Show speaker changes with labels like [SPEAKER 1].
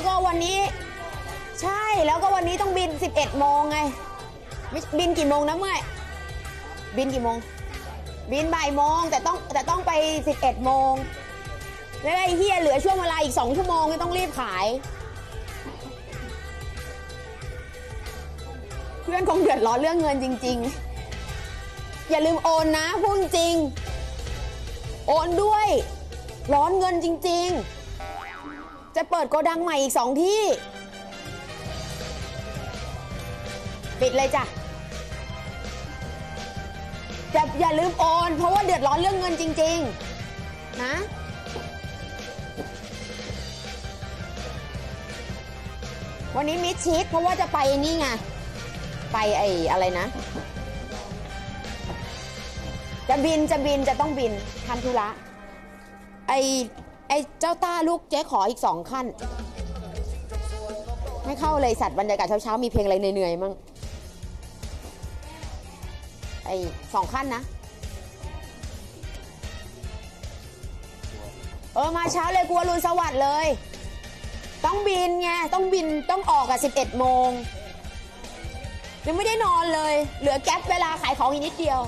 [SPEAKER 1] แล้วก็วันนี้ ใช่แล้วก็วันนี้ต้องบิน 11 โมงไงไม่บินกี่โมงนะเมื่อยบินกี่โมง บินบ่ายโมงแต่ต้องแต่ต้องไป 11 โมงแล้วไอ้เฮียเหลือช่วงเวลาอีก 2 ชั่วโมงก็ต้องรีบขาย เพื่อนคงเดือดร้อนเรื่องเงินจริง ๆ อย่าลืมโอนนะพูดจริง โอนด้วย ร้อนเงินจริง ๆ จะเปิดโกดังใหม่อีกสองที่ ปิดเลยจ้ะอย่อย่าลืมโอน เพราะว่าเดือดร้อนเรื่องเงินจริง ๆ นะวันนี้มิดชิดเพราะว่าจะไปนี่ไง ไปไอ้อะไรนะ จะบินจะบินจะต้องบินทำธุระไอ ไอ้เจ้าต้าลูกเจ๊ขออีกสองขั้น ไม่เข้าเลยสัตว์บรรยากาศเช้าๆมีเพลงอะไรเหนื่อยๆมั่งไอ้สองขั้นนะเออมาเช้าเลยกลัวรุนสวัสดิ์เลย ต้องบินไงต้องบินต้องออกอะ11 โมงยังไม่ได้นอนเลย เหลือแก๊ปเวลาขายของอีกนิดเดียว